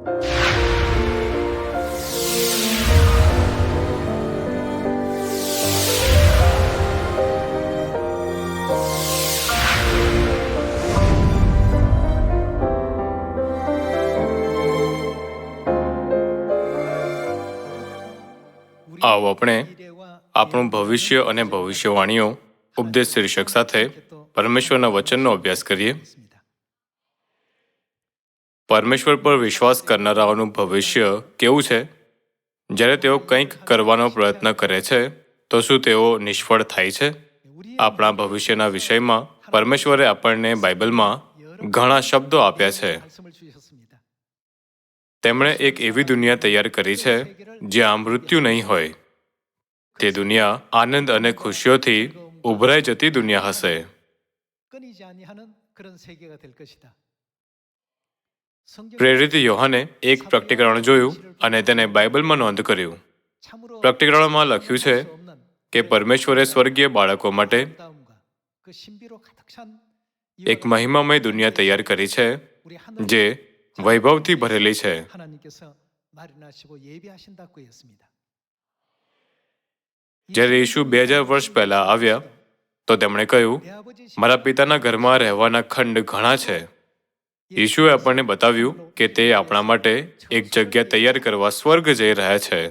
આવો આપણે આપણું ભવિષ્ય અને ભવિષ્યવાણીઓ ઉપદેશ શીર્ષક સાથે પરમેશ્વરના વચનનો અભ્યાસ કરીએ. પરમેશ્વર પર વિશ્વાસ કરનારાઓનું ભવિષ્ય કેવું છે? જ્યારે તેઓ કંઈક કરવાનો પ્રયત્ન કરે છે, તો શું તેઓ નિષ્ફળ થાય છે? આપણા ભવિષ્યના વિષયમાં પરમેશ્વરે આપણને બાઇબલમાં ઘણા શબ્દો આપ્યા છે. તેમણે એક એવી દુનિયા તૈયાર કરી છે, જ્યાં મૃત્યુ નહીં હોય. તે દુનિયા આનંદ અને ખુશીઓથી ઉભરાઈ જતી દુનિયા હશે. પ્રેરિત યોહાને એક પ્રકટીકરણ જોયું અને તેને બાઇબલમાં નોંધ કર્યું. પ્રકટીકરણમાં લખ્યું છે કે પરમેશ્વરે સ્વર્ગીય બાળકો માટે એક મહિમામય દુનિયા તૈયાર કરી છે જે વૈભવથી ભરેલી છે. જ્યારે ઈશુ બે હજાર વર્ષ પહેલા આવ્યા તો તેમણે કહ્યું મારા પિતાના ઘરમાં રહેવાના ખંડ ઘણા છે. ઈશુએ આપણને બતાવ્યું કે તે આપણા માટે એક જગ્યા તૈયાર કરવા સ્વર્ગ જઈ રહ્યા છે.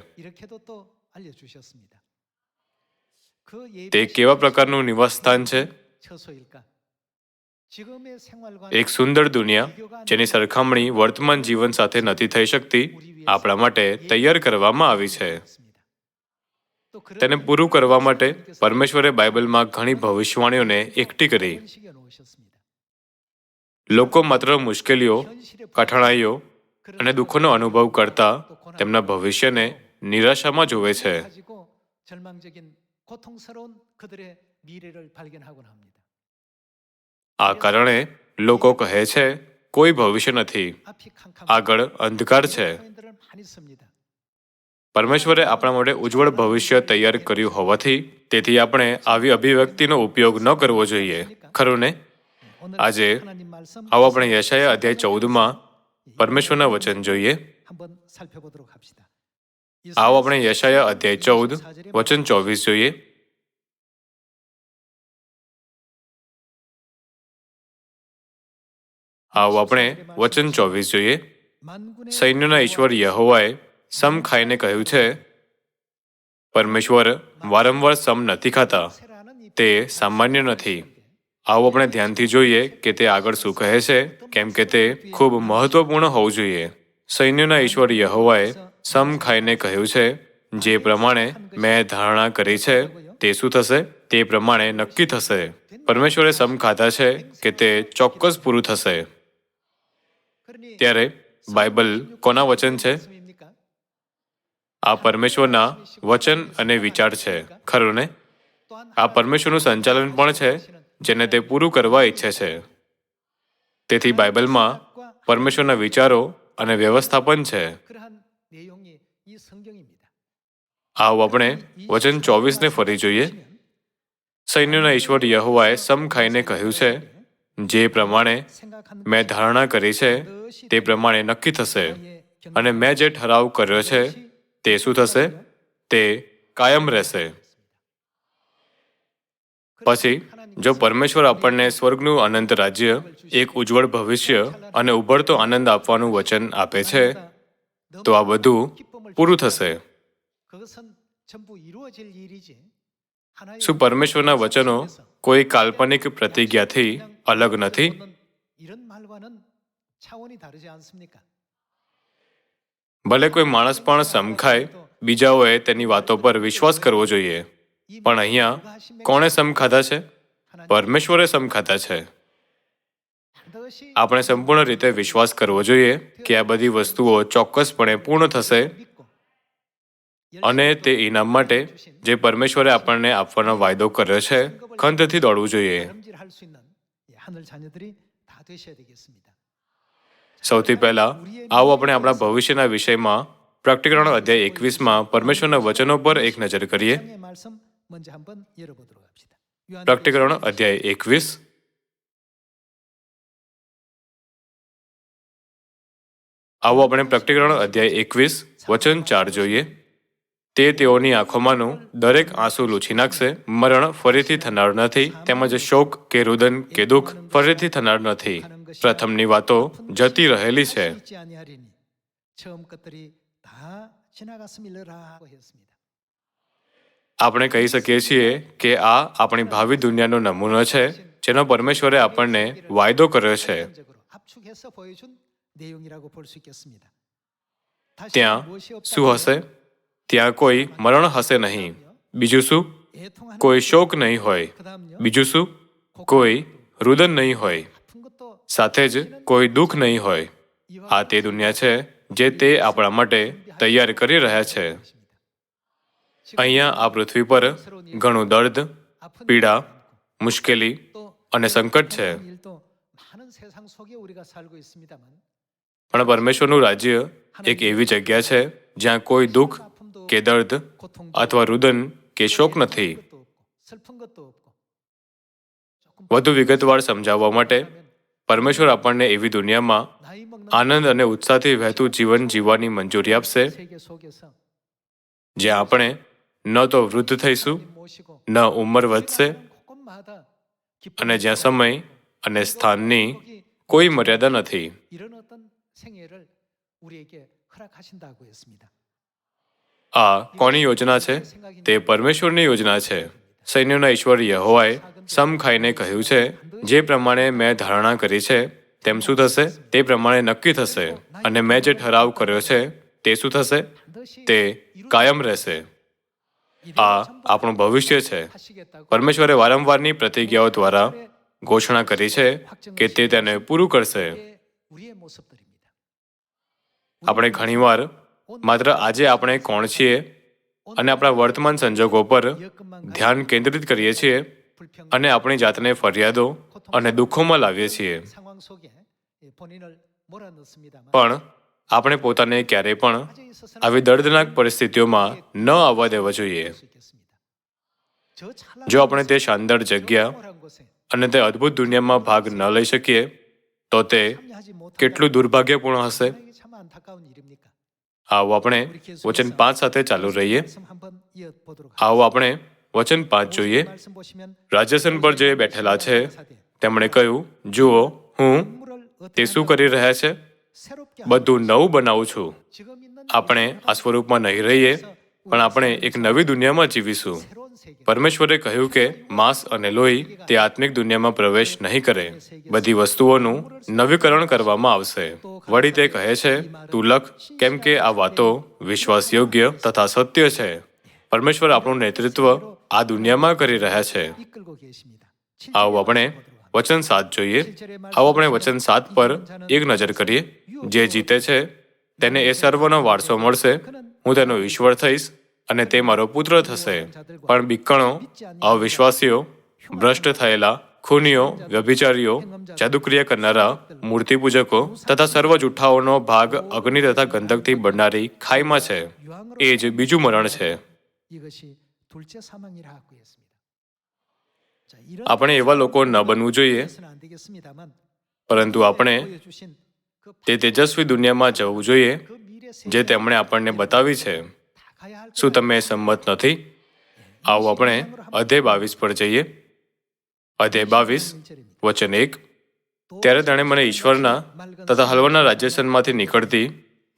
તે કેવા પ્રકારનું નિવાસસ્થાન છે? એક સુંદર દુનિયા જેની સરખામણી વર્તમાન જીવન સાથે નથી થઈ શકતી, આપણા માટે તૈયાર કરવામાં આવી છે. તેને પૂરું કરવા માટે પરમેશ્વરે બાઇબલમાં ઘણી ભવિષ્યવાણીઓને એકઠી કરી. લોકો માત્ર મુશ્કેલીઓ કઠણાઈઓ અને દુઃખોનો અનુભવ કરતા તેમના ભવિષ્યને નિરાશામાં જુએ છે. આ કારણે લોકો કહે છે કોઈ ભવિષ્ય નથી. આગળ અંધકાર છે. પરમેશ્વરે આપણા માટે ઉજ્જવળ ભવિષ્ય તૈયાર કર્યું હોવાથી તેથી આપણે આવી અભિવ્યક્તિનો ઉપયોગ ન કરવો જોઈએ. ખરું ને? આજે આવો આપણે યશાયા અધ્યાય ચૌદમાં પરમેશ્વરના વચન જોઈએ. આવો આપણે યશાયા અધ્યાય ચૌદ વચન ચોવીસ જોઈએ. આવો આપણે વચન ચોવીસ જોઈએ. સૈન્યના ઈશ્વર યહોવાએ સમ ખાઈને કહ્યું છે પરમેશ્વર વારંવાર સમ નથી ખાતા. તે સામાન્ય નથી. આવો આપણે ધ્યાનથી જોઈએ કે તે આગળ શું કહે છે, કેમ કે તે ખૂબ મહત્વપૂર્ણ હોવું જોઈએ. સૈન્યના ઈશ્વર યહોવાએ સમ ખાઈને કહ્યું છે, જે પ્રમાણે મેં ધારણા કરી છે, તે શું થશે? તે પ્રમાણે નક્કી થશે. પરમેશ્વરે સમ ખાધા છે કે તે ચોક્કસ પૂરું થશે. ત્યારે બાઇબલ કોના વચન છે? આ પરમેશ્વરના વચન અને વિચાર છે. ખરું ને? આ પરમેશ્વરનું સંચાલન પણ છે જેને તે પૂરું કરવા ઈચ્છે છે. તેથી બાઇબલમાં પરમેશ્વરના વિચારો અને વ્યવસ્થાપન છે. આવો આપણે વચન ચોવીસને ફરી જોઈએ. સૈન્યના ઈશ્વર યહોવાએ સમખાઈને કહ્યું છે, જે પ્રમાણે મેં ધારણા કરી છે, તે પ્રમાણે નક્કી થશે. અને મેં જે ઠરાવ કર્યો છે, તે શું થશે? તે કાયમ રહેશે. પછી જો પરમેશ્વર આપણને સ્વર્ગનું અનંત રાજ્ય, એક ઉજ્જવળ ભવિષ્ય અને ઉભરતો આનંદ આપવાનું વચન આપે છે, તો આ બધું પૂરું થશે. શું પરમેશ્વરના વચનો કોઈ કાલ્પનિક પ્રતિજ્ઞાથી અલગ નથી? ભલે કોઈ માણસ પણ સમખાય, બીજાઓએ તેની વાતો પર વિશ્વાસ કરવો જોઈએ, પણ અહીંયા કોણે સમખાધા છે? પરમેશ્વરે સમખાતા છે. આપણે સંપૂર્ણ રીતે વિશ્વાસ કરવો જોઈએ કે આ બધી વસ્તુઓ ચોક્કસપણે પૂર્ણ થશે અને તે ઇનામ માટે જે પરમેશ્વરે આપણને આપવાનો વાયદો કર્યો છે, ખંતથી દોડવું જોઈએ. સૌથી પહેલા આવો આપણે આપણા ભવિષ્યના વિષયમાં પ્રકટીકરણ અધ્યાય એકવીસમાં પરમેશ્વરના વચનો પર એક નજર કરીએ. પ્રેક્ટિકલનો અધ્યાય એકવીસ. આવો આપણે પ્રેક્ટિકલનો અધ્યાય એકવીસ, વચન ચાર જોઈએ. તે તેઓની આંખોમાંનું દરેક આંસુ લૂછી નાખશે. મરણ ફરીથી થનાર નથી, તેમજ શોક કે રુદન કે દુઃખ ફરીથી થનાર નથી. પ્રથમની વાતો જતી રહેલી છે. આપણે કહી શકીએ છીએ કે આ આપણી ભાવિ દુનિયાનો નમૂનો છે, જેનો પરમેશ્વરે આપણને વાયદો કર્યો છે. ત્યાં શું હશે? ત્યાં કોઈ મરણ હશે નહીં. બીજું શું? કોઈ શોક નહીં હોય. બીજું શું? કોઈ રુદન નહીં હોય. સાથે જ કોઈ દુઃખ નહીં હોય. આ તે દુનિયા છે, જે તે આપણા માટે તૈયાર કરી રહ્યા છે. અહીંયા આ પૃથ્વી પર ઘણું દર્દ, પીડા, મુશ્કેલી અને સંકટ છે. પણ પરમેશ્વરનું રાજ્ય એક એવી જગ્યા છે જ્યાં કોઈ દુઃખ કે દર્દ અથવા રુદન કે શોક નથી. વધુ વિગતવાર સમજાવવા માટે પરમેશ્વર આપણને એવી દુનિયામાં આનંદ અને ઉત્સાહથી વહેતું જીવન જીવવાની મંજૂરી આપશે જ્યાં આપણે ન તો વૃદ્ધ થઈશું, ન ઉંમર વધશે, અને જ્યાં સમય અને સ્થાનની કોઈ મર્યાદા નથી. આ કોની યોજના છે? તે પરમેશ્વરની યોજના છે. સૈન્યના ઈશ્વર યહોવાએ સમખાઈને કહ્યું છે, જે પ્રમાણે મેં ધારણા કરી છે, તેમ શું થશે? તે પ્રમાણે નક્કી થશે. અને મેં જે ઠરાવ કર્યો છે, તે શું થશે? તે કાયમ રહેશે. આ આપણું ભવિષ્ય છે. પરમેશ્વરે વારંવારની પ્રતિજ્ઞાઓ દ્વારા ઘોષણા કરી છે કે તે તેને પૂરું કરશે. આપણે ઘણીવાર માત્ર આજે આપણે કોણ છીએ અને આપણા વર્તમાન સંજોગો પર ધ્યાન કેન્દ્રિત કરીએ છીએ અને આપણી જાતને ફરિયાદો અને દુઃખોમાં લાવીએ છીએ. પણ આપણે પોતાને ક્યારેય પણ આવી દર્દનાક પરિસ્થિતિઓમાં ન આવવા દેવા જોઈએ. જો આપણે તે શાનદાર જગ્યા અને તે અદ્ભુત દુનિયામાં ભાગ ન લઈ શકીએ, તો તે કેટલું દુર્ભાગ્યપૂર્ણ હશે? આવો આપણે વચન પાંચ સાથે ચાલુ રહીએ. આવો આપણે વચન પાંચ જોઈએ. રાજ્યસન પર જે બેઠેલા છે, તેમણે કહ્યું, જુઓ, હું તે શું કરી રહ્યા છે? બધું નવું બનાવું છું આપણે આ સ્વરૂપમાં નહીં રહીએ પણ આપણે એક નવી દુનિયામાં જીવીશું પરમેશ્વરે કહ્યું કે માંસ અને લોહી તે આત્મિક દુનિયામાં પ્રવેશ નહીં કરે બધી વસ્તુઓનું નવીકરણ કરવામાં આવશે વળી તે કહે છે તું લખ કેમ કે આ વાતો વિશ્વાસયોગ્ય તથા સત્ય છે પરમેશ્વર આપણું નેતૃત્વ આ દુનિયામાં કરી રહ્યા છે આવું આપણે વચન સાત જોઈએ. આવો આપણે વચન સાત પર એક નજર કરીએ. જે જીતે છે, તેને એ સર્વનો વારસો મળશે. હું તેનો ઈશ્વર થઈશ અને તે મારો પુત્ર થશે. પણ બિકણો અવિશ્વાસીઓ, ભ્રષ્ટ થયેલા, ખૂનીઓ, વ્યભિચારીઓ, જાદુક્રિયા કરનારા, મૂર્તિપૂજકો તથા સર્વ જુઠ્ઠાઓનો ભાગ અગ્નિ તથા ગંધકથી બનનારી ખાઈમાં છે. એ જ બીજું મરણ છે. આપણે એવા લોકો ન બનવું જોઈએ. પરંતુ આપણે તે તેજસ્વી દુનિયામાં જવું જોઈએ જે તેમણે આપણને બતાવી છે. શું તમે સંમત નથી? આવો આપણે અધ્યાય બાવીસ પર જઈએ. અધ્યાય બાવીસ વચન એક. ત્યારે તેણે મને ઈશ્વરના તથા હલવાના રાજ્યસનમાંથી નીકળતી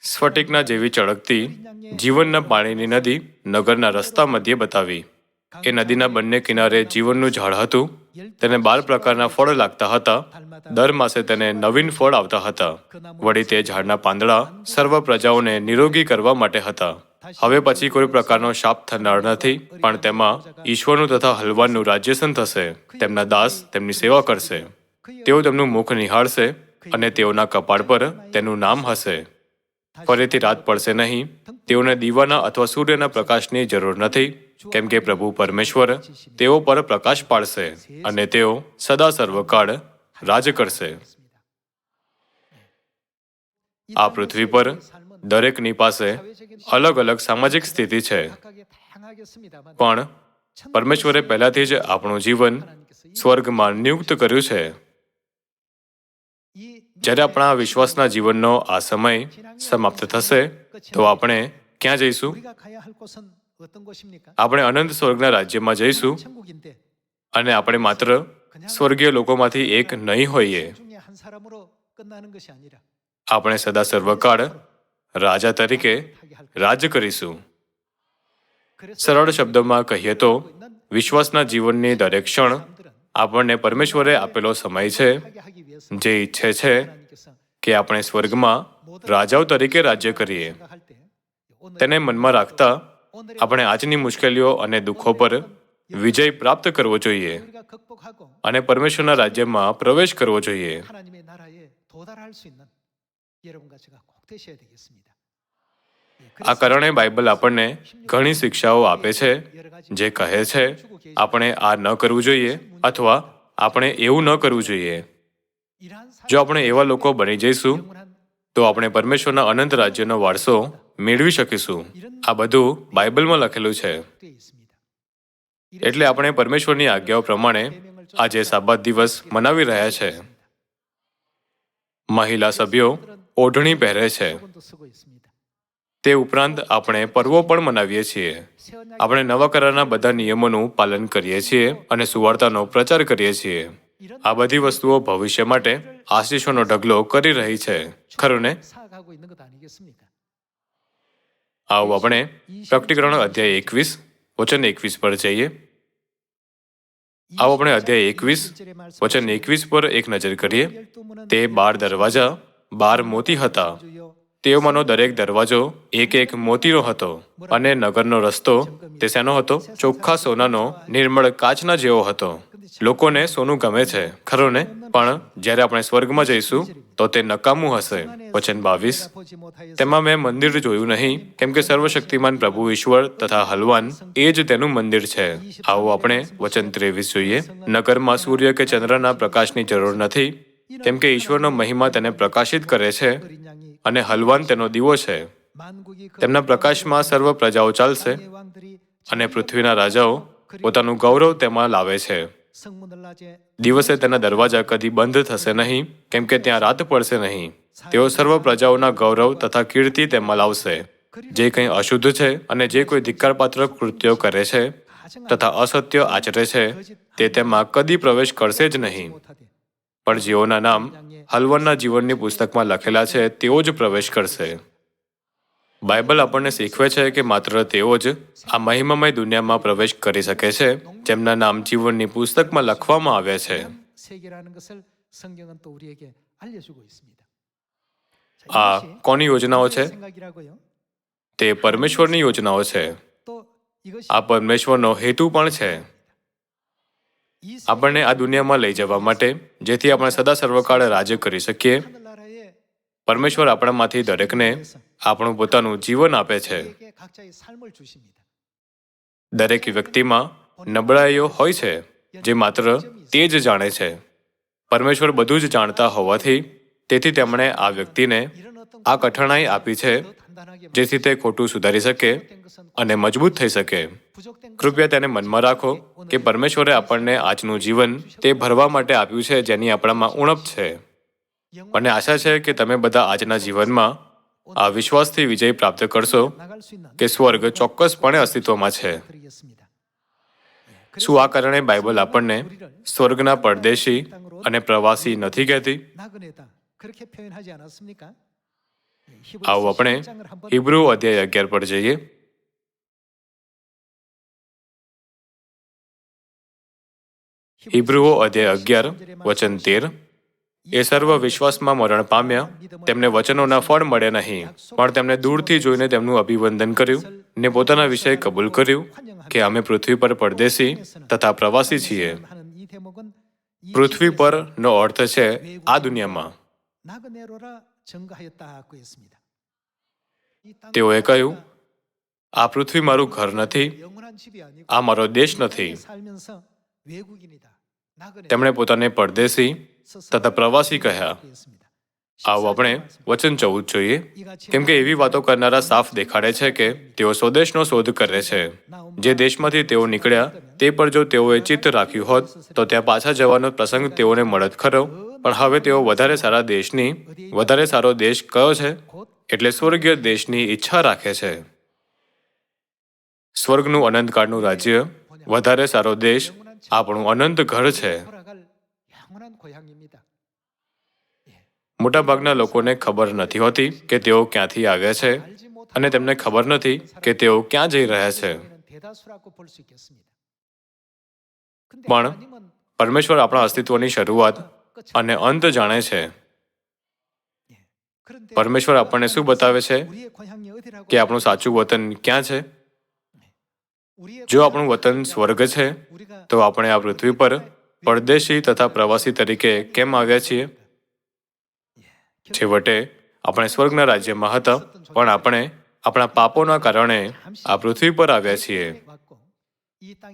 સ્ફટિકના જેવી ચળકતી જીવનના પાણીની નદી નગરના રસ્તા મધ્યે બતાવી. એ નદીના બંને કિનારે જીવનનું ઝાડ હતું. તેને બાર પ્રકારના ફળ લાગતા હતા. દર માસે તેને નવીન ફળ આવતા હતા. વળી તે ઝાડના પાંદડા સર્વ પ્રજાઓને નિરોગી કરવા માટે હતા. હવે પછી કોઈ પ્રકારનો શાપ થનાર નથી, પણ તેમાં ઈશ્વરનું તથા હલવાનનું રાજ્યસન થશે. તેમના દાસ તેમની સેવા કરશે. તેઓ તેમનું મુખ નિહાળશે અને તેઓના કપાળ પર તેનું નામ હશે. ફરીથી રાત પડશે નહીં. તેઓને દીવાના અથવા સૂર્યના પ્રકાશની જરૂર નથી. કેમ કે પ્રભુ પરમેશ્વર તેઓ પર પ્રકાશ પાડશે અને તેઓ સદા સર્વકાળ રાજ કરશે. આ પૃથ્વી પર દરેકની પાસે અલગ અલગ સામાજિક સ્થિતિ છે. પણ પરમેશ્વરે પહેલાથી જ આપણું જીવન સ્વર્ગમાં નિયુક્ત કર્યું છે. જ્યારે આપણા વિશ્વાસના જીવનનો આ સમય સમાપ્ત થશે, તો આપણે ક્યાં જઈશું? આપણે અનંત સ્વર્ગના રાજ્યમાં જઈશું અને આપણે માત્ર સ્વર્ગીય લોકોમાંથી એક નહીં હોઈએ. આપણે સદા સર્વકાળ રાજા તરીકે રાજ્ય કરીશું. સરળ શબ્દમાં કહીએ તો વિશ્વાસના જીવનની દરેક ક્ષણ આપણને પરમેશ્વરે આપેલો સમય છે. જે ઈચ્છે છે કે આપણે સ્વર્ગમાં રાજાઓ તરીકે રાજ્ય કરીએ. તેને મનમાં રાખતા આપણે આજની મુશ્કેલીઓ અને દુઃખો પર વિજય પ્રાપ્ત કરવો જોઈએ અને પરમેશ્વરના રાજ્યમાં પ્રવેશ કરવો જોઈએ. આ કારણે બાઇબલ આપણને ઘણી શિક્ષાઓ આપે છે જે કહે છે આપણે આ ન કરવું જોઈએ અથવા આપણે એવું ન કરવું જોઈએ. જો આપણે એવા લોકો બની જઈશું તો આપણે પરમેશ્વરના અનંત રાજ્યનો વારસો મેળવી શકીશું. આ બધું બાઇબલમાં લખેલું છે. એટલે આપણે પરમેશ્વરની આજ્ઞાઓ પ્રમાણે આજે સાબાદ દિવસ મનાવી રહ્યા છે. મહિલા સભ્યો ઓઢણી પહેરે છે. તે ઉપરાંત આપણે પર્વો પણ મનાવીએ છીએ. આપણે નવા કરારના બધા નિયમોનું પાલન કરીએ છીએ અને સુવાર્તાનો પ્રચાર કરીએ છીએ. આ બધી વસ્તુઓ ભવિષ્ય માટે આશીષોનો ઢગલો કરી રહી છે. ખરું ને? આવો આપણે પ્રકટીકરણ અધ્યાય એકવીસ, વચન એકવીસ પર જઈએ. આવો આપણે અધ્યાય એકવીસ, વચન એકવીસ પર એક નજર કરીએ. તે બાર દરવાજા, બાર મોતી હતા. તેઓમાંનો દરેક દરવાજો એક એક મોતીનો હતો અને નગરનો રસ્તો તે શેનો હતો? ચોખ્ખા સોનાનો, નિર્મળ કાચના જેવો હતો. લોકોને સોનું ગમે છે ખરું ને પણ જ્યારે આપણે સ્વર્ગમાં જઈશું, તો તે નકામું હશે. વચન બાવીસ. તેમાં મેં મંદિર જોયું નહીં, કેમ કે સર્વશક્તિમાન પ્રભુ ઈશ્વર તથા હલવાન એ જ તેનું મંદિર છે. આવો આપણે વચન ત્રેવીસ જોઈએ. નગરમાં સૂર્ય કે ચંદ્રના પ્રકાશની જરૂર નથી, કેમ કે ઈશ્વરનો મહિમા તેને પ્રકાશિત કરે છે અને હલવાન તેનો દીવો છે. તેમના પ્રકાશમાં સર્વ પ્રજાઓ ચાલશે અને પૃથ્વીના રાજાઓ પોતાનું ગૌરવ તેમાં લાવે છે. દિવસે તેના દરવાજા કદી બંધ થશે નહીં, કેમ કે ત્યાં રાત પડશે નહીં. તેઓ સર્વ પ્રજાઓના ગૌરવ તથા કીર્તિ તેમાં લાવશે. જે કંઈ અશુદ્ધ છે અને જે કોઈ ધિક્કારપાત્ર કૃત્યો કરે છે તથા અસત્ય આચરે છે, તે તેમાં કદી પ્રવેશ કરશે જ નહીં. પણ જેઓના નામ હલવનના જીવનની પુસ્તકમાં લખેલા છે, તેઓ જ પ્રવેશ કરશે. બાઇબલ આપણને શીખવે છે કે માત્ર તેઓ જ આ મહિમામય દુનિયામાં પ્રવેશ કરી શકે છે જેમના નામ જીવનની પુસ્તકમાં લખવામાં આવે છે. આ કોની યોજનાઓ છે? તે પરમેશ્વરની યોજનાઓ છે. આ પરમેશ્વરનો હેતુ પણ છે. આપણને આ દુનિયામાં લઈ જવા માટે જેથી આપણે સદા સર્વકાળે રાજ્ય કરી શકીએ. પરમેશ્વર આપણામાંથી દરેકને આપણું પોતાનું જીવન આપે છે. દરેક વ્યક્તિમાં નબળાઈઓ હોય છે, જે માત્ર તે જ જાણે છે. પરમેશ્વર બધું જ જાણતા હોવાથી તેથી તેમણે આ વ્યક્તિને આ કઠણાઈ આપી છે, જેથી તે ખોટું સુધારી શકે અને મજબૂત થઈ શકે. કૃપયા તેને મનમાં રાખો કે પરમેશ્વરે આપણને આજનું જીવન તે ભરવા માટે આપ્યું છે, જેની આપણામાં ઉણપ છે. મને આશા છે કે તમે બધા આજના જીવનમાં આ વિશ્વાસથી વિજય પ્રાપ્ત કરશો કે સ્વર્ગ ચોક્કસપણે અસ્તિત્વમાં છે. શું આ કારણે બાઇબલ આપણને સ્વર્ગના પરદેશી અને પ્રવાસી નથી કહેતી? આવો આપણે હિબ્રુ અધ્યાય અગિયાર પર જઈએ. હિબ્રુઓ અધ્યાય અગિયાર, વચન તેર. એ સર્વ વિશ્વાસમાં મરણ પામ્યા. તેમને વચનોના ફળ મળે નહીં, પણ તેમણે દૂરથી જોઈને તેમનું અભિવંદન કર્યું ને પોતાના વિષય કબૂલ કર્યું કે અમે પૃથ્વી પર પરદેશી તથા પ્રવાસી છીએ. પૃથ્વી પરનો અર્થ છે આ દુનિયામાં. તેઓએ કહ્યું, આ પૃથ્વી મારું ઘર નથી, આ મારો દેશ નથી. તેમણે પોતાને પરદેશી તથા પ્રવાસી કહ્યા. આવું આપણે વચન જવું જ જોઈએ. કેમ કે એવી વાતો કરનારા સાફ દેખાડે છે કે તેઓ સ્વદેશનો શોધ કરે છે. જે દેશમાંથી તેઓ નીકળ્યા, તે પર જો તેઓએ ચિત્ત રાખ્યું હોત, તો ત્યાં પાછા જવાનો પ્રસંગ તેઓને મળત ખરો. પણ હવે તેઓ વધારે સારા દેશની, વધારે સારો દેશ કયો છે? એટલે સ્વર્ગીય દેશની ઈચ્છા રાખે છે. સ્વર્ગનું અનંતકાળનું રાજ્ય, વધારે સારો દેશ આપણું અનંત ઘર છે. મોટાભાગના લોકોને ખબર નથી હોતી કે તેઓ ક્યાંથી આવ્યા છે અને તેમને ખબર નથી કે તેઓ ક્યાં જઈ રહ્યા છે. પણ પરમેશ્વર આપણા અસ્તિત્વની શરૂઆત અને અંત જાણે છે. પરમેશ્વર આપણને શું બતાવે છે? કે આપણું સાચું વતન ક્યાં છે? જો આપણું વતન સ્વર્ગ છે તો આપણે આ પૃથ્વી પર પરદેશી તથા પ્રવાસી તરીકે કેમ આવ્યા છીએ? છેવટે આપણે સ્વર્ગના રાજ્યમાં હતા પણ આપણે આપણા પાપોના કારણે આ પૃથ્વી પર આવ્યા છીએ.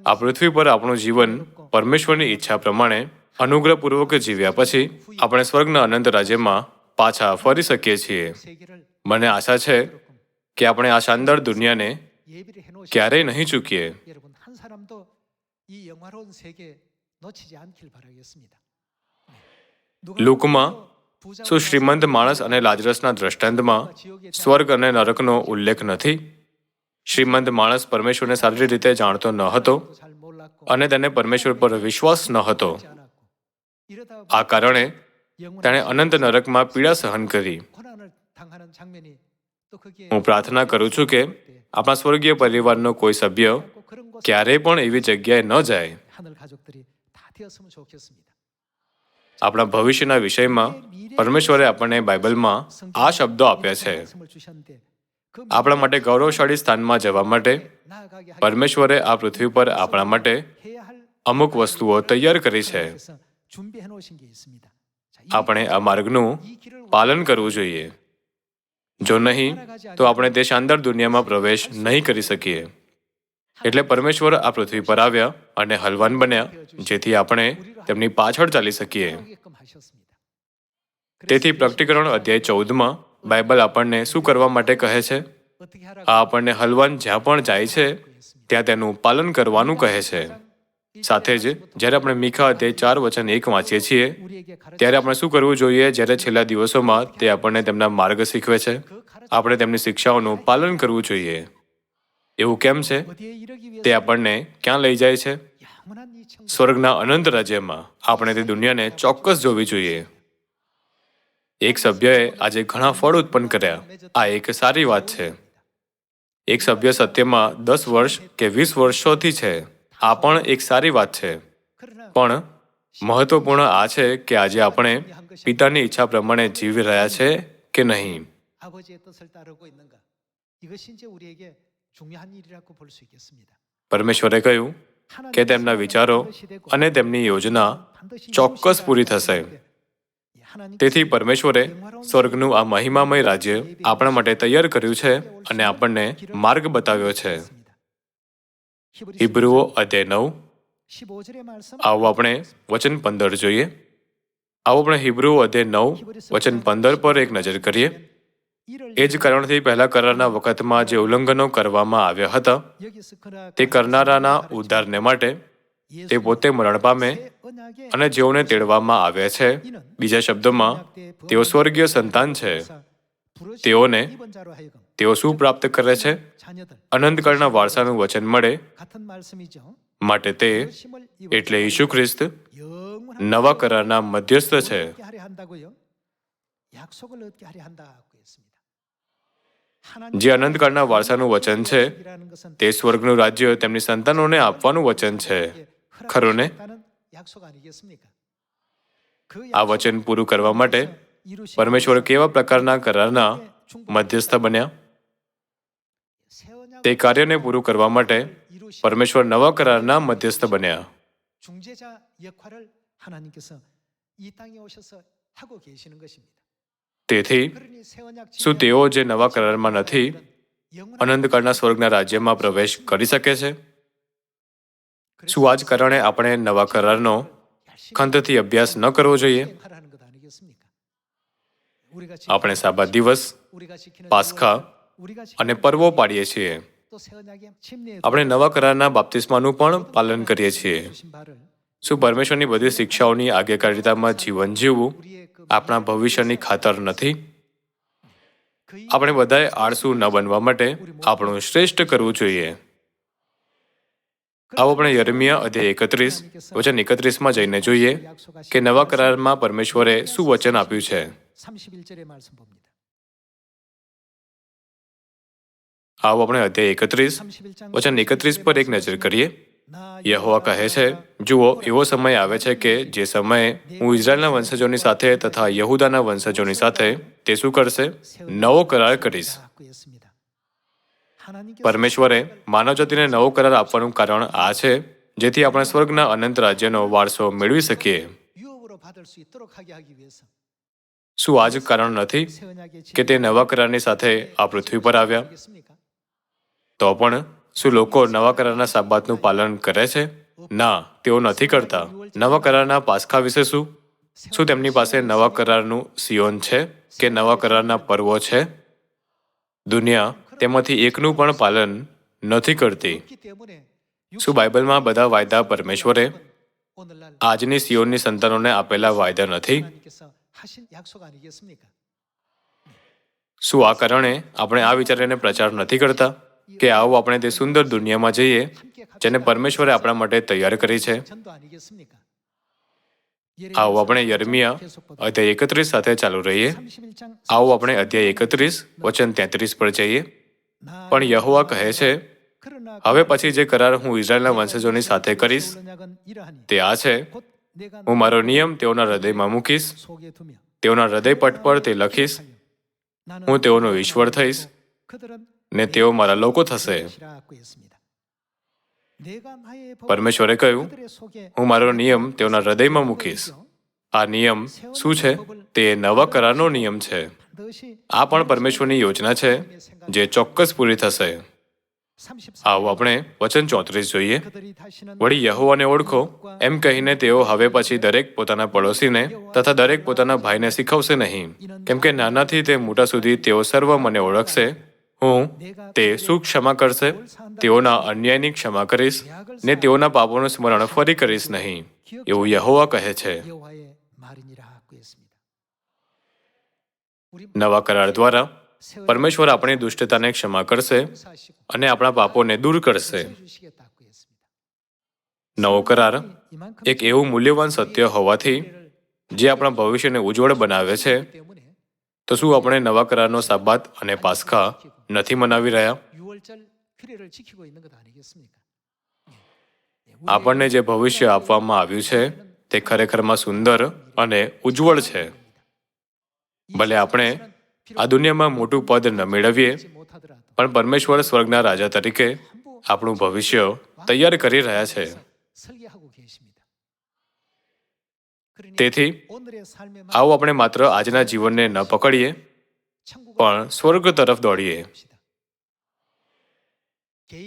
આ પૃથ્વી પર આપણું જીવન પરમેશ્વરની ઈચ્છા પ્રમાણે અનુગ્રહપૂર્વક જીવ્યા પછી આપણે સ્વર્ગના અનંત રાજ્યમાં પાછા ફરી શકીએ છીએ. મને આશા છે કે આપણે આ શાનદાર દુનિયાને ક્યારેય નહીં ચૂકીએ લુકમાં સુશ્રીમંત માણસ અને લાજરસના દ્રષ્ટાંતમાં સ્વર્ગ અને નરકનો ઉલ્લેખ નથી શ્રીમંત માણસ પરમેશ્વરને સારી રીતે જાણતો ન હતો અને તેને પરમેશ્વર પર વિશ્વાસ ન હતો આ કારણે તેણે અનંત નરકમાં પીડા સહન કરી હું પ્રાર્થના કરું છું કે આપણા સ્વર્ગીય પરિવારનો કોઈ સભ્ય ક્યારેય પણ એવી જગ્યાએ ન જાય. આપણા ભવિષ્યના વિષયમાં પરમેશ્વરે આપણને બાઇબલમાં આ શબ્દો આપ્યા છે. આપણા માટે ગૌરવશાળી સ્થાનમાં જવા માટે પરમેશ્વરે આ પૃથ્વી પર આપણા માટે અમુક વસ્તુઓ તૈયાર કરી છે. આપણે આ માર્ગનું પાલન કરવું જોઈએ. જો નહીં, તો આપણે તે શાનદાર દુનિયામાં પ્રવેશ નહીં કરી શકીએ. એટલે પરમેશ્વર આ પૃથ્વી પર આવ્યા અને હલવાન બન્યા, જેથી આપણે તેમની પાછળ ચાલી શકીએ. તેથી પ્રકટીકરણ અધ્યાય ચૌદમાં બાઇબલ આપણને શું કરવા માટે કહે છે? આ આપણને હલવાન જ્યાં પણ જાય છે, ત્યાં તેનું પાલન કરવાનું કહે છે. સાથે જ, જ્યારે આપણે મીખા તે ચાર વચન એક વાંચીએ છીએ, ત્યારે આપણે શું કરવું જોઈએ જ્યારે છેલ્લા દિવસોમાં તે આપણને તેમના માર્ગ શીખવે છે? આપણે તેમની શિક્ષાઓનું પાલન કરવું જોઈએ. એવું કેમ છે? તે આપણને ક્યાં લઈ જાય છે? સ્વર્ગના અનંત રાજ્યમાં આપણે તે દુનિયાને ચોક્કસ જોવી જોઈએ. એક સભ્યએ આજે ઘણા ફળ ઉત્પન્ન કર્યા. આ એક સારી વાત છે. એક સભ્ય સત્યમાં દસ વર્ષ કે વીસ વર્ષોથી છે. આ પણ એક સારી વાત છે. પણ મહત્વપૂર્ણ આ છે કે આજે આપણે પિતાની ઈચ્છા પ્રમાણે જીવી રહ્યા છે કે નહીં. પરમેશ્વરે કહ્યું કે તેમના વિચારો અને તેમની યોજના ચોક્કસ પૂરી થશે. તેથી પરમેશ્વરે સ્વર્ગનું આ મહિમામય રાજ્ય આપણા માટે તૈયાર કર્યું છે અને આપણને માર્ગ બતાવ્યો છે. હિબ્રુઓ અધ્યાય નવ આવો આપણે વચન પંદર જોઈએ. આવો આપણે હિબ્રુ અધ્યાય નવ વચન પંદર પર એક નજર કરીએ. એ જ કારણથી પહેલા કરારના વખતમાં જે ઉલ્લંઘનો કરવામાં આવ્યા હતા તે કરનારાના ઉદ્ધારને માટે તે પોતે મરણ પામે અને જેઓને તેડવામાં આવ્યા છે. બીજા શબ્દોમાં તેઓ સ્વર્ગીય સંતાન છે. તેઓને તેઓ શું પ્રાપ્ત કરે છે? અનંતકાળના વારસાનું વચન મળે? માટે તે એટલે ઈસુ ખ્રિસ્ત નવા કરારના મધ્યસ્થ છે. જે અનંતકાળના વારસાનું વચન છે તે સ્વર્ગનું રાજ્ય તેમની સંતાનોને આપવાનું વચન છે. ખરું ને આ વચન પૂરું કરવા માટે પરમેશ્વર કેવા પ્રકારના કરારના મધ્યસ્થ બન્યા? તે કાર્યને પૂરું કરવા માટે પરમેશ્વર નવા કરારના મધ્યસ્થ બન્યા. તેથી શું તેઓ જે નવા કરારમાં નથી અનંતકાળના સ્વર્ગના રાજ્યમાં પ્રવેશ કરી શકે છે? શું આ જ કારણે આપણે નવા કરારનો ખંતથી અભ્યાસ ન કરવો જોઈએ? આપણે સાબા દિવસ પાસખા અને પર્વો પાડીએ છીએ. આપણે નવા કરારના બાપ્તિસ્માનું પણ પાલન કરીએ છીએ. શું પરમેશ્વરની બધી શિક્ષાઓની આગેકારિતામાં જીવન જીવવું આપણા ભવિષ્યની ખાતર નથી? આપણે બધાએ આળસુ ન બનવા માટે આપણું શ્રેષ્ઠ કરવું જોઈએ. આવો આપણે યરમિયા અધ્યાય એકત્રીસ વચન એકત્રીસમાં જઈને જોઈએ કે નવા કરારમાં પરમેશ્વરે શું વચન આપ્યું છે. આવો આપણે અધ્યાય એકત્રીસ, વચન એકત્રીસ પર એક નજર કરીએ. યહોવા કહે છે, જુઓ, એવો સમય આવે છે કે જે સમયે હું ઇઝરાયલના વંશજોની સાથે તથા યહુદાના વંશજોની સાથે તે શું કરશે? નવો કરાર કરીશ. પરમેશ્વરે માનવજાતિને નવો કરાર આપવાનું કારણ આ છે, જેથી આપણે સ્વર્ગના અનંત રાજ્યનો વારસો મેળવી શકીએ. શું આજ કારણ નથી કે તે નવા કરારની સાથે આ પૃથ્વી પર આવ્યા? તો પણ શું લોકો નવા કરારના સાબાતનું પાલન કરે છે? ના, તેઓ નથી કરતા. નવા કરારના પાસખા વિશે શું? શું તેમની પાસે નવા કરારનું સિયોન છે કે નવા કરારના પર્વો છે? દુનિયા તેમાંથી એકનું પણ પાલન નથી કરતી. શું બાઇબલમાં બધા વાયદા પરમેશ્વરે આજની સિયોનની સંતાનોને આપેલા વાયદા નથી? શું આ કારણે આપણે આ વિચારીને પ્રચાર નથી કરતા? કે આવો આપણે તે સુંદર દુનિયામાં જઈએ, જેને પરમેશ્વરે આપણા માટે તૈયાર કરી છે. આવો આપણે યર્મિયા અધ્યાય એકત્રીસ સાથે ચાલુ રહીએ. આવો આપણે અધ્યાય એકત્રીસ, વચન તેત્રીસ પર જઈએ. પણ યહોવા કહે છે, હવે પછી જે કરાર હું ઇઝરાયલના વંશજોની સાથે કરીશ, તે આ છે. હું મારો નિયમ તેઓના હૃદયમાં મૂકીશ, તેઓના હૃદય પટ પર તે લખીશ. હું તેઓનો ઈશ્વર થઈશ. ને તેઓ મારા લોકો થશે. પરમેશ્વરે કહ્યું, હું મારો નિયમ તેઓના હૃદયમાં મૂકીશ. આ નિયમ શું છે? તે નવા કરારનો નિયમ છે. આ પણ પરમેશ્વરની યોજના છે, જે ચોક્કસ પૂરી થશે. આવો આપણે વચન ચોત્રીસ જોઈએ. વળી યહોવાને ઓળખો, એમ કહીને તેઓ હવે પછી દરેક પોતાના પડોશીને તથા દરેક પોતાના ભાઈને શીખવશે નહીં. કેમ કે નાનાથી તે મોટા સુધી તેઓ સર્વ મને ઓળખશે હું તે શું ક્ષમા કરશે? તેઓના અન્યાયની ક્ષમા કરીશ ને તેઓના પાપોનું સ્મરણ ફરી કરીશ નહીં, એવું યહોવા કહે છે. નવા કરાર દ્વારા પરમેશ્વર આપણી દુષ્ટતાને ક્ષમા કરશે અને આપણા પાપોને દૂર કરશે. નવો કરાર એક એવું મૂલ્યવાન સત્ય હોવાથી જે આપણા ભવિષ્યને ઉજ્જવળ બનાવે છે. તો શું આપણે નવા કરારનો સાબાત અને પાસ્ખા નથી મનાવી રહ્યા? આપણને જે ભવિષ્ય આપવામાં આવ્યું છે તે ખરેખરમાં સુંદર અને ઉજ્જવળ છે. ભલે આપણે આ દુનિયામાં મોટું પદ ન મેળવીએ પણ પરમેશ્વર સ્વર્ગના રાજા તરીકે આપણું ભવિષ્ય તૈયાર કરી રહ્યા છે. તેથી આવો આપણે માત્ર આજના જીવનને ન પકડીએ. પણ સ્વર્ગ તરફ દોડીએ.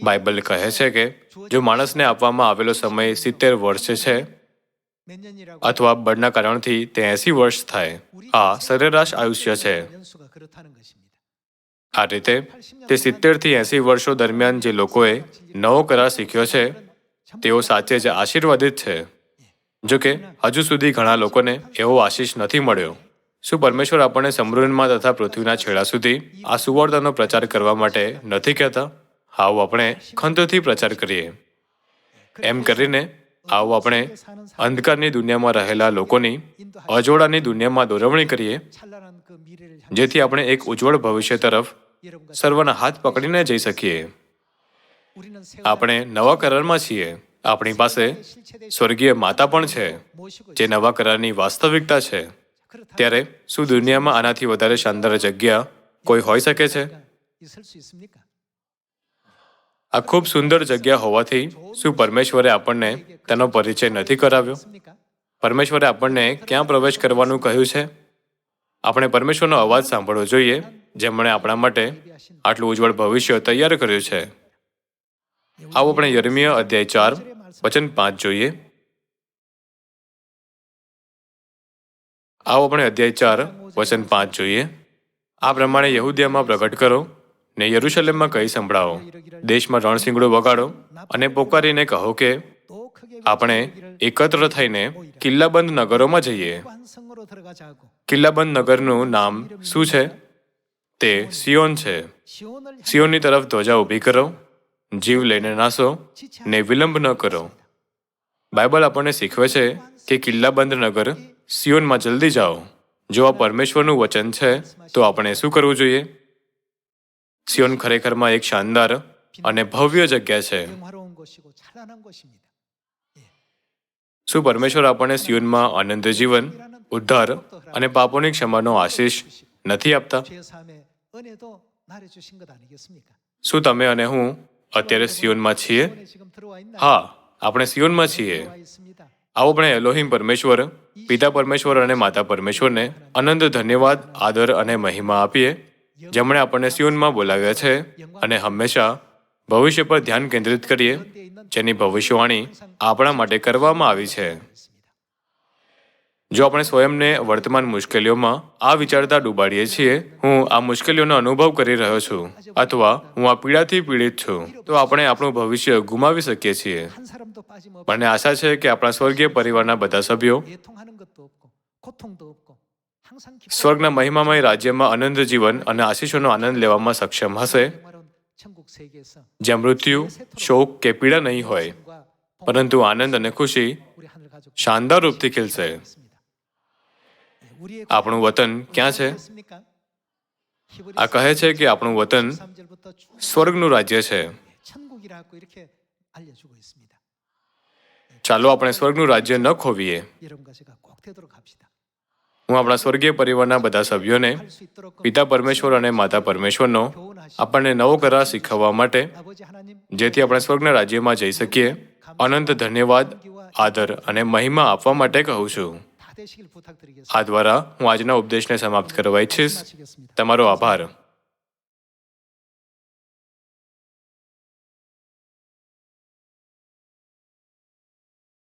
બાઇબલ કહે છે કે જો માણસને આપવામાં આવેલો સમય સિત્તેર વર્ષ છે અથવા બળના કારણથી તે એસી વર્ષ થાય આ સરેરાશ આયુષ્ય છે. આ રીતે તે સિત્તેરથી એસી વર્ષો દરમિયાન જે લોકોએ નવો કરાર શીખ્યો છે તેઓ સાચે જ આશીર્વાદિત છે. જો કે હજુ સુધી ઘણા લોકોને એવો આશીષ નથી મળ્યો. શું પરમેશ્વર આપણને સમૃદ્ધમાં તથા પૃથ્વીના છેડા સુધી આ સુવર્તાનો પ્રચાર કરવા માટે નથી કહેતા? આવો આપણે ખંતથી પ્રચાર કરીએ. એમ કરીને આવો આપણે અંધકારની દુનિયામાં રહેલા લોકોની અજોડાની દુનિયામાં દોરવણી કરીએ, જેથી આપણે એક ઉજ્જવળ ભવિષ્ય તરફ સર્વના હાથ પકડીને જઈ શકીએ. આપણે નવા કરારમાં છીએ. આપણી પાસે સ્વર્ગીય માતા પણ છે, જે નવા કરારની વાસ્તવિકતા છે. ત્યારે શું દુનિયામાં આનાથી વધારે શાનદાર જગ્યા કોઈ હોઈ શકે છે? આ ખૂબ સુંદર જગ્યા હોવાથી શું પરમેશ્વરે આપણને તેનો પરિચય નથી કરાવ્યો? પરમેશ્વરે આપણને ક્યાં પ્રવેશ કરવાનું કહ્યું છે? આપણે પરમેશ્વરનો અવાજ સાંભળવો જોઈએ, જેમણે આપણા માટે આટલું ઉજ્જવળ ભવિષ્ય તૈયાર કર્યું છે. આવો આપણે યર્મીય અધ્યાય ચાર, વચન પાંચ જોઈએ. આવો આપણે અધ્યાય ચાર, વચન પાંચ જોઈએ. આ પ્રમાણે યહુદિયામાં પ્રગટ કરો, ને યરુશલેમમાં કહી સંભળાવો. દેશમાં રણસિંગડો વગાડો અને પોકારીને કહો કે, આપણે એકત્ર થઈને કિલ્લાબંધ નગરોમાં જઈએ. કિલ્લાબંધ નગરનું નામ શું છે? તે સિયોન છે. સિયોનની તરફ ધ્વજા ઊભી કરો, જીવ લઈને નાસો, ને વિલંબ ન કરો. બાઇબલ આપણને શીખવે છે કે કિલ્લાબંધ નગર સિયોનમાં જલ્દી જાઓ. જો આ પરમેશ્વરનું વચન છે, તો આપણે શું કરવું જોઈએ? સિયોન ખરેખરમાં એક શાનદાર અને ભવ્ય જગ્યા છે. શું પરમેશ્વર આપણને સિયોનમાં આનંદ, જીવન, ઉદ્ધાર અને પાપોની ક્ષમાનો આશીષ નથી આપતા? શું તમે અને હું અત્યારે સિયોનમાં છીએ? હા, આપણે સિયોનમાં છીએ. આવો આપણે એલોહિમ પરમેશ્વર પિતા પરમેશ્વર અને માતા પરમેશ્વરને અનંત ધન્યવાદ, આદર અને મહિમા આપીએ. જેમણે આપણને સિયોનમાં બોલાવ્યા છે અને હંમેશા ભવિષ્ય પર ધ્યાન કેન્દ્રિત કરીએ, જેની ભવિષ્યવાણી આપણા માટે કરવામાં આવી છે. જો આપણે સ્વયંને વર્તમાન મુશ્કેલીઓમાં આ વિચારતા ડૂબાડીએ છીએ, હું આ મુશ્કેલીઓનો અનુભવ કરી રહ્યો છું. અથવા હું આ પીડાથી પીડિત છું, તો આપણે આપણું ભવિષ્ય ગુમાવી શકીએ છીએ. મને આશા છે કે આપણા સ્વર્ગીય પરિવારના બધા સભ્યો સ્વર્ગના મહિમામય રાજ્યમાં આનંદ જીવન અને આશીષોનો આનંદ લેવામાં સક્ષમ હશે. જ્યાં મૃત્યુ, શોક કે પીડા નહીં હોય, પરંતુ આનંદ અને ખુશી શાનદાર રૂપથી ખીલશે. આપણું વતન ક્યાં છે? આ કહે છે કે આપણું વતન સ્વર્ગનું રાજ્ય છે. ચાલો આપણે સ્વર્ગનું રાજ્ય ન ખોવીએ. હું આપણા સ્વર્ગીય પરિવારના બધા સભ્યોને પિતા પરમેશ્વર અને માતા પરમેશ્વરનો આપણને નવો કરાર શીખવવા માટે જેથી આપણે સ્વર્ગના રાજ્યમાં જઈ શકીએ. અનંત ધન્યવાદ આદર અને મહિમા આપવા માટે કહું છું. આ દ્વારા હું આજના ઉપદેશને સમાપ્ત કરવા ઈચ્છીશ. તમારો આભાર.